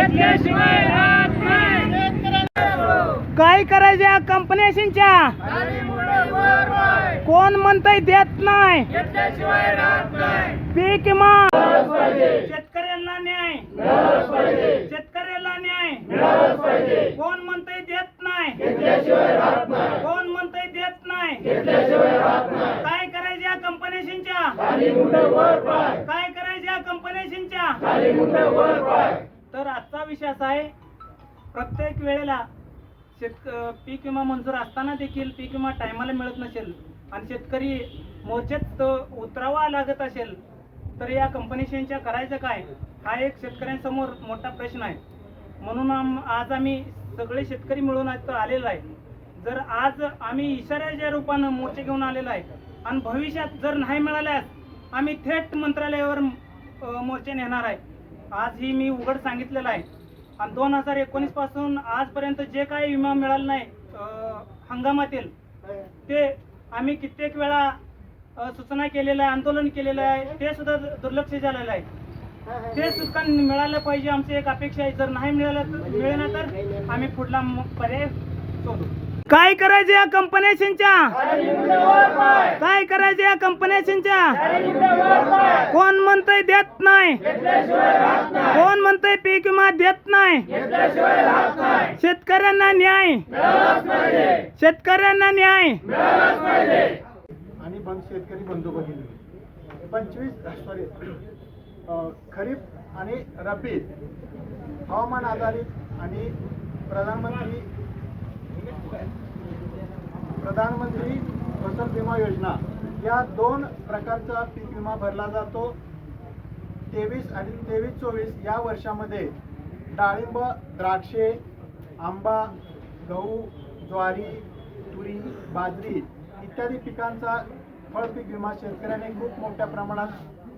घेतल्याशिवाय राहत काय करायचं या कंपन्यांच्या कोण म्हणतय देत नाही. पीक मा शेतकऱ्यांना न्याय. शेतकऱ्याला न्याय. कोण म्हणतय देत नाही. कोण म्हणतय देत नाही. काय करायचं या कंपन्यांच्या काय करायचं या कंपन्यांच्या आजचा विषय असा आहे प्रत्येक वेळेला शेतक पीक विमा मंजूर असताना देखील पीक विमा टायमाला मिळत नसेल आणि शेतकरी मोर्चेत उतरावा लागत असेल तर या कंपनीशींच्या करायचं काय? हा एक शेतकऱ्यांसमोर मोठा प्रश्न आहे. म्हणून आम आज आम्ही सगळे शेतकरी मिळून आज आलेलो आहे. जर आज आम्ही इशाऱ्याच्या रूपानं मोर्चे घेऊन आलेलो आहे आणि भविष्यात जर नाही मिळाल्यास आम्ही थेट मंत्रालयावर मोर्चे नेणार आहे. आज ही मी उघड सांगितलेलं आहे. आणि दोन हजार एकोणीसपासून आजपर्यंत जे काही विमा मिळाला नाही हंगामातील ते आम्ही कित्येक वेळा सूचना केलेलं आहे आंदोलन केलेलं आहे ते सुद्धा दुर्लक्ष झालेलं आहे. ते सुद्धा मिळालं पाहिजे आमची एक अपेक्षा आहे. जर नाही मिळालं तर मिळेल तर आम्ही पुढला पर्याय शोधू. काय करायचं या कंपन्यांच्या काय करायचं या कंपन्यांच्या कोण म्हणतंय देत नाही? कोण म्हणतंय पीक विमा देत नाही? शेतकऱ्यांना न्याय. शेतकऱ्यांना न्याय. आणि शेतकरी बंधू भगिनी. पंचवीस सॉरी खरीप आणि रब्बी हवामान आधारित आणि प्रधानमंत्री प्रधानमंत्री फसल विमा योजना. या दोन प्रकारचा पीक विमा भरला जातो. तेवीस आणि तेवीस चोवीस या वर्षामध्ये डाळिंब द्राक्षे आंबा गहू ज्वारी तुरी बाजरी इत्यादी पिकांचा फळपीक विमा शेतकऱ्याने खूप मोठ्या प्रमाणात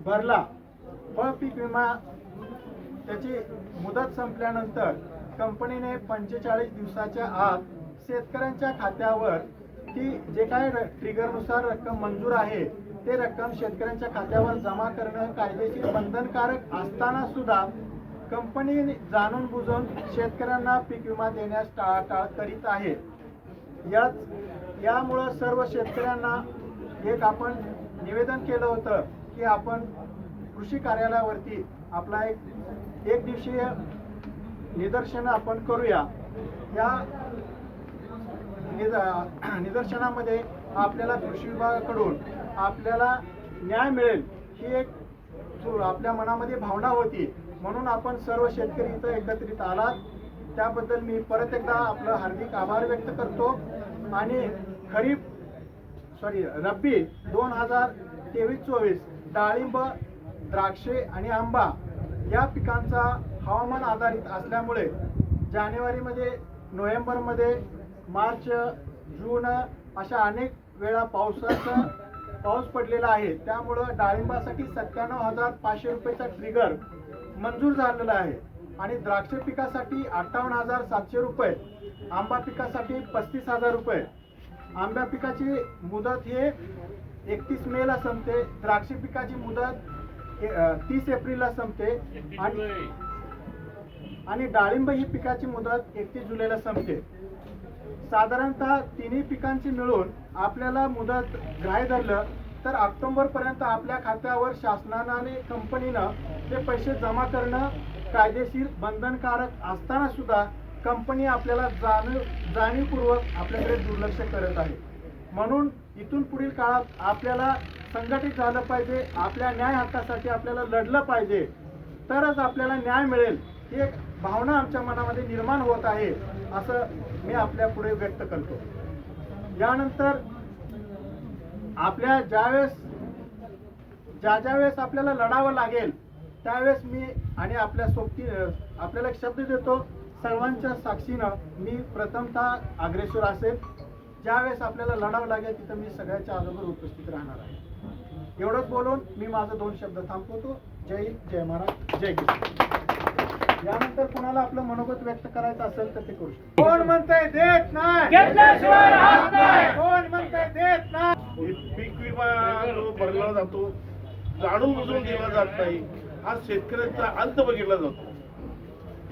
भरला. फळपीक विमा त्याची मुदत संपल्यानंतर कंपनीने पंचेचाळीस दिवसाच्या आत शेतकऱ्यांच्या खात्यावर ती जे काय ट्रिगरनुसार रक्कम मंजूर आहे ते रक्कम शेतकऱ्यांच्या खात्यावर जमा करणं कायदेशीर बंधनकारक असताना सुद्धा कंपनी जाणून बुजून शेतकऱ्यांना पीक विमा देण्यास टाळाटाळ करीत आहे. याच यामुळं सर्व शेतकऱ्यांना एक आपण निवेदन केलं होतं की आपण कृषी कार्यालयावरती आपला एक एक दिवसीय निदर्शन आपण करूया. या निद निदर्शनामध्ये आपल्याला कृषी विभागाकडून आपल्याला न्याय मिळेल ही एक आपल्या मनामध्ये भावना होती. म्हणून आपण सर्व शेतकरी इथं एकत्रित आलात. त्याबद्दल मी परत एकदा आपलं हार्दिक आभार व्यक्त करतो. आणि खरीप सॉरी रब्बी दोन हजार तेवीस चोवीस डाळिंब द्राक्षे आणि आंबा या पिकांचा हवामान आधारित असल्यामुळे जानेवारीमध्ये नोव्हेंबरमध्ये मार्च जून अशा अनेक वेळा पावसाचा पाऊस पडलेला आहे. त्यामुळं डाळिंबासाठी सत्त्याण्णव हजार पाचशे रुपयेचा ट्रिगर मंजूर झालेला आहे. आणि द्राक्ष पिकासाठी अठ्ठावन्न हजार सातशे रुपये आंबा पिकासाठी पस्तीस हजार रुपये. आंब्या पिकाची मुदत हे एकतीस मेला संपते. द्राक्ष पिकाची मुदत तीस एप्रिलला संपते. आणि आणि डाळिंब ही पिकाची मुदत एकतीस जुलैला संपते. साधारणतः तिन्ही पिकांची मिळून आपल्याला मुदत ग्राह्य धरलं तर ऑक्टोबर पर्यंत आपल्या खात्यावर शासनानं आणि कंपनीनं ते पैसे जमा करणं कायदेशीर बंधनकारक असताना सुद्धा कंपनी आपल्याला जाणीव जाणीवपूर्वक आपल्याकडे दुर्लक्ष करत आहे. म्हणून इथून पुढील काळात आपल्याला संघटित झालं पाहिजे आपल्या न्याय हक्कासाठी आपल्याला लढलं पाहिजे तरच आपल्याला न्याय मिळेल ही एक भावना आमच्या मनामध्ये निर्माण होत आहे असं मी आपल्या पुढे व्यक्त करतो. यानंतर आपल्या ज्यावेळेस ज्या ज्या वेळेस आपल्याला लढावं लागेल त्यावेळेस मी आणि आपल्या सोबती आपल्याला एक शब्द देतो सर्वांच्या साक्षीनं मी प्रथमतः अग्रेसर असेल. ज्यावेळेस आपल्याला लढावं लागेल तिथं मी सगळ्याच्या अगोदर उपस्थित राहणार आहे. एवढंच बोलून मी माझं दोन शब्द थांबवतो. जय हिंद जय महाराज जय किसान. यानंतर कोणाला आपलं मनोगत व्यक्त करायचं असेल तर ते करू शकतो. कोण म्हणतंय देत नाही? कोण म्हणतंय देत नाही? पीक विमा जो भरला जातो जाणून बुजून दिला जात नाही. हा शेतकऱ्यांचा अंत बघितला जातो.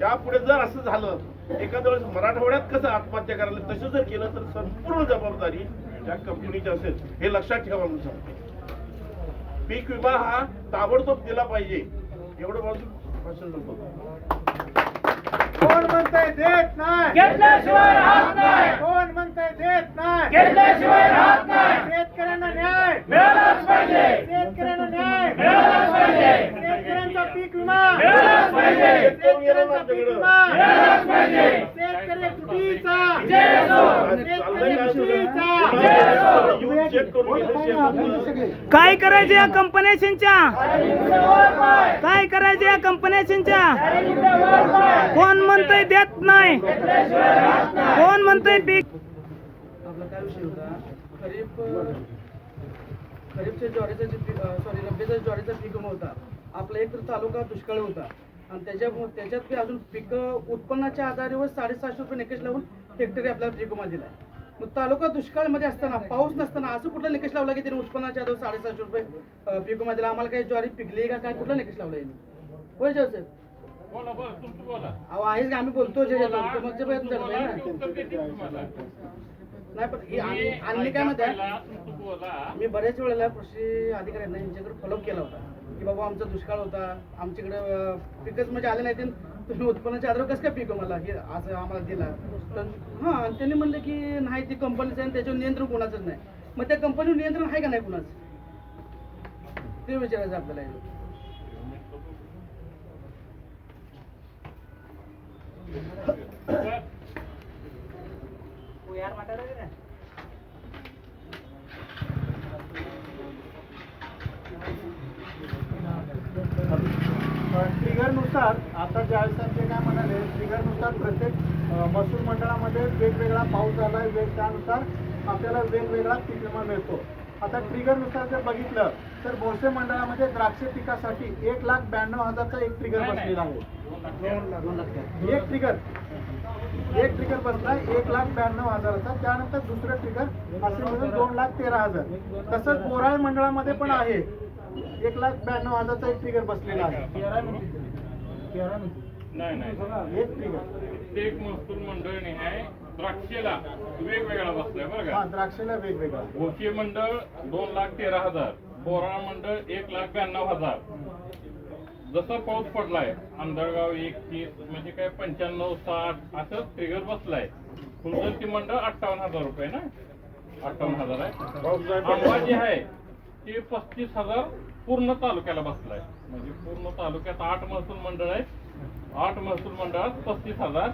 यापुढे जर असं झालं एखाद्या वेळेस मराठवाड्यात कसं आत्महत्या करायला तसं जर केलं तर संपूर्ण जबाबदारी त्या कंपनीची असेल हे लक्षात ठेवा म्हणून सांगतो. पीक विमा हा ताबडतोब दिला पाहिजे. एवढं बाजू भाषण कोण म्हणतंय देत नाही? घेतल्याशिवाय राहत नाही. कोण म्हणतंय देत नाही? घेतल्याशिवाय राहत नाही. शेतकऱ्यांना न्याय. मिळालाच पाहिजे. शेतकऱ्यांना न्याय. मिळालाच पाहिजे. शेतकऱ्यांचा पीक विमा. मिळालाच पाहिजे. शेतकऱ्यांचा पीक विमा. मिळालाच पाहिजे. शेतकरी तुटीचा काय करायचं या कंपन्याशींच्या? काय करायचं या कंपन्याशींच्या? कोण म्हणतंय देत नाही. कोण म्हणतंय पीक आपला काय विषय होता? खरीप खरीपच्या ज्वारीचा जे पीक सॉरी रब्बीचा ज्वारीचा पीक होता. आपला एक तर तालुका दुष्काळ होता. आणि त्याच्या त्याच्यात ते अजून पीक उत्पन्नाच्या आधारेवर साडेसहाशे रुपये निकष लावून हेक्टरी आपल्याला पीक विमा दिला मग तालुका दुष्काळमध्ये असताना पाऊस नसताना असं कुठला निकष लावला की त्याने उत्पन्नाच्या आधार साडेसहाशे रुपये अं, पीक विमा दिला? आम्हाला काही ज्वारी पिकली का? काय कुठला निकष लावला यांनी? होय अहो आहेच का आम्ही बोलतो जे तुमच्या प्रयत्न आहे ना नाही पण हे आणि मी काय म्हणते मी बऱ्याच वेळेला कृषी अधिकाऱ्यांना यांच्याकडे फॉलोअप केला होता. की बाबा आमचा दुष्काळ होता. आमच्याकडे अं, पिकच म्हणजे आले नाही तुम्ही उत्पन्नाच्या आधार कसं काय पीक मला? हे असं आम्हाला दिला. तर हां आणि त्यांनी म्हणलं की नाही ती कंपनीचं आहे आणि त्याच्यावर नियंत्रण कोणाचंच नाही. मग त्या कंपनीवर नियंत्रण आहे का नाही कोणाचं? ते विचारायचं आपल्याला ट्रिगरनुसार आता ज्यावेळेस ते काय म्हणाले ट्रिगरनुसार प्रत्येक महसूल मंडळामध्ये वेगवेगळा पाऊस झाला आहे वेग त्यानुसार आपल्याला वेगवेगळा पीक विमा मिळतो. आता ट्रिगरनुसार जर बघितलं तर भोसे मंडळामध्ये द्राक्ष पिकासाठी एक लाख ब्याण्णव हजारचा एक ट्रिगर बसलेला आहे. एक ट्रिगर एक ट्रिगर बसलाय एक लाख ब्याण्णव हजाराचा. त्यानंतर दुसरं ट्रिगर असे मिळून दोन लाख तेरा हजार. तसंच बोराळ मंडळामध्ये पण आहे. एक लाख ब्याण्णव हजारचा एक ट्रिगर बसलेला आहे. नाही नाही. एक महसूल मंडळने आहे. द्राक्षेला वेगवेगळा बसलाय बरं का? द्राक्षेला वेगवेगळा. भोसे मंडळ दोन लाख तेरा हजार. बोराळ मंडळ एक लाख ब्याण्णव हजार. जसा पाऊस पडलाय आंधळगाव एक तीस म्हणजे काय पंच्याण्णव साठ असं ट्रिगर बसलाय. फुलजंती मंडळ अठ्ठावन्न हजार रुपये ना? अठ्ठावन्न हजार आहे. आंबा जे आहे ते पस्तीस हजार पूर्ण तालुक्याला बसलाय. म्हणजे पूर्ण तालुक्यात आठ महसूल मंडळ आहे आठ महसूल मंडळात पस्तीस हजार.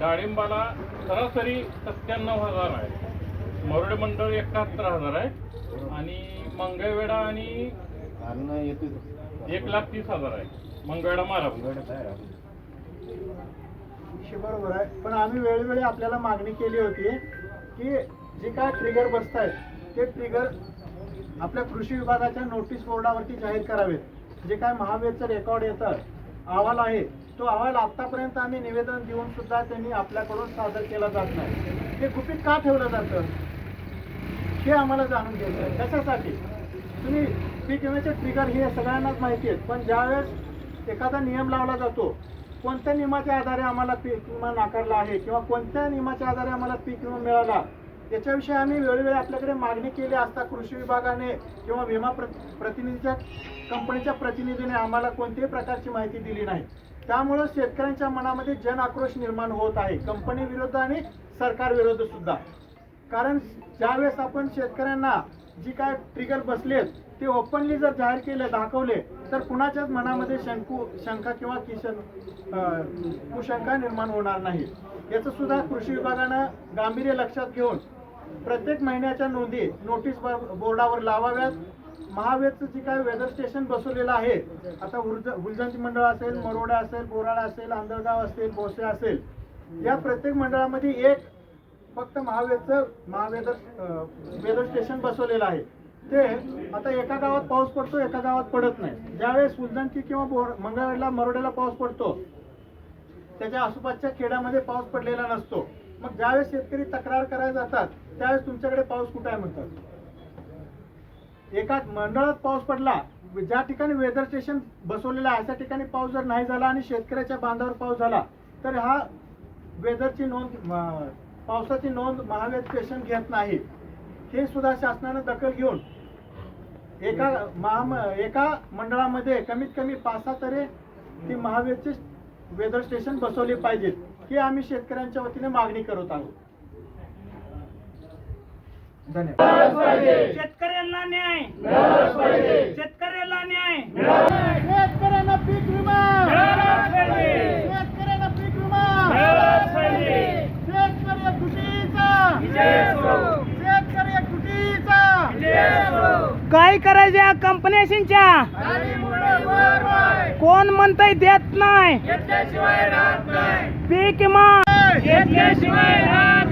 डाळिंबाला सरासरी सत्त्याण्णव हजार आहे. मरोडे मंडळ एकाहत्तर हजार आहे. आणि मंगळवेढा आणि एक लाख तीस हजार आहे. मंगळवेढा मारा. बरोबर आहे. पण आम्ही वेळोवेळी आपल्याला मागणी केली होती की जे काय ट्रिगर बसत आहेत ते ट्रिगर आपल्या कृषी विभागाच्या नोटीस बोर्डावरती जाहीर करावेत. जे काय महावीरचं रेकॉर्ड येतं अहवाल आहे तो अहवाल आतापर्यंत आम्ही निवेदन देऊन सुद्धा त्यांनी आपल्याकडून सादर केला जात नाही. ते गुपित का ठेवलं जातं? हे आम्हाला जाणून घ्यायचं आहे. कशासाठी? तुम्ही पीक विम्याचे ट्रिगर हे सगळ्यांनाच माहिती आहेत पण ज्यावेळेस एखादा नियम लावला जातो कोणत्या नियमाच्या आधारे आम्हाला पीक विमा नाकारला आहे किंवा कोणत्या नियमाच्या आधारे आम्हाला पीक विमा मिळाला याच्याविषयी आम्ही वेळोवेळी आपल्याकडे मागणी केली असता कृषी विभागाने किंवा विमा प्र प्रतिनिधीच्या कंपनीच्या प्रतिनिधीने आम्हाला कोणत्याही प्रकारची माहिती दिली नाही. त्यामुळं शेतकऱ्यांच्या मनामध्ये जन आक्रोश निर्माण होत आहे. कंपनी विरुद्ध आणि सरकार विरुद्ध सुद्धा. कारण ज्यावेळेस आपण शेतकऱ्यांना जी काय ट्रिगर बसलेत ते ओपनली जर जाहीर केले दाखवले तर कुणाच्याच मनामध्ये शंकू शंका किंवा किशन कुशंका निर्माण होणार नाही. याचं सुद्धा कृषी विभागानं गांभीर्य लक्षात घेऊन प्रत्येक महिन्याच्या नोंदी नोटीस ब- बोर्डावर लावाव्यात. महावेदचं जे काय वेदर स्टेशन बसवलेलं आहे आता हुलजंती मंडळ असेल मरोडा असेल बोराळा असेल आंधळगाव असेल भोसे असेल या प्रत्येक मंडळामध्ये एक फक्त महावेदचं महावेदर वेदर स्टेशन बसवलेलं आहे. ते आता एका गावात पाऊस पडतो एका गावात पडत नाही. ज्यावेळेस फुलजंती किंवा बोर मंगळवेढला मरोड्याला पाऊस पडतो त्याच्या आसपासच्या खेड्यामध्ये पाऊस पडलेला नसतो. मग ज्यावेळेस शेतकरी तक्रार करायला जातात त्यावेळेस तुमच्याकडे पाऊस कुठे आहे म्हणतात? एका मंडळात पाऊस पडला ज्या ठिकाणी वेदर स्टेशन बसवलेलं आहे अशा ठिकाणी पाऊस जर नाही झाला आणि शेतकऱ्याच्या बांधावर पाऊस झाला तर हा वेदरची नोंद पावसाची नोंद महावेद स्टेशन घेत नाही. हे सुद्धा शासनानं दखल घेऊन एका महा एका मंडळामध्ये कमीत कमी पाच सहा तरी ती महावेदचे वेदर स्टेशन बसवली पाहिजेत ही आम्ही शेतकऱ्यांच्या वतीने मागणी करत आहोत. धन्यवाद. शेतकऱ्यांना न्याय. शेतकऱ्याला न्याय. शेतकऱ्यांना पीक विमा. शेतकऱ्यांना पीक विमा. शेतकरी तुटीचा. शेतकरी तुटीचा. काय करायचं या कंपन्यांच्या कोण म्हणतंय देत नाही. घेतल्याशिवाय राहत नाही. पीक विमा. घेतल्याशिवाय राहत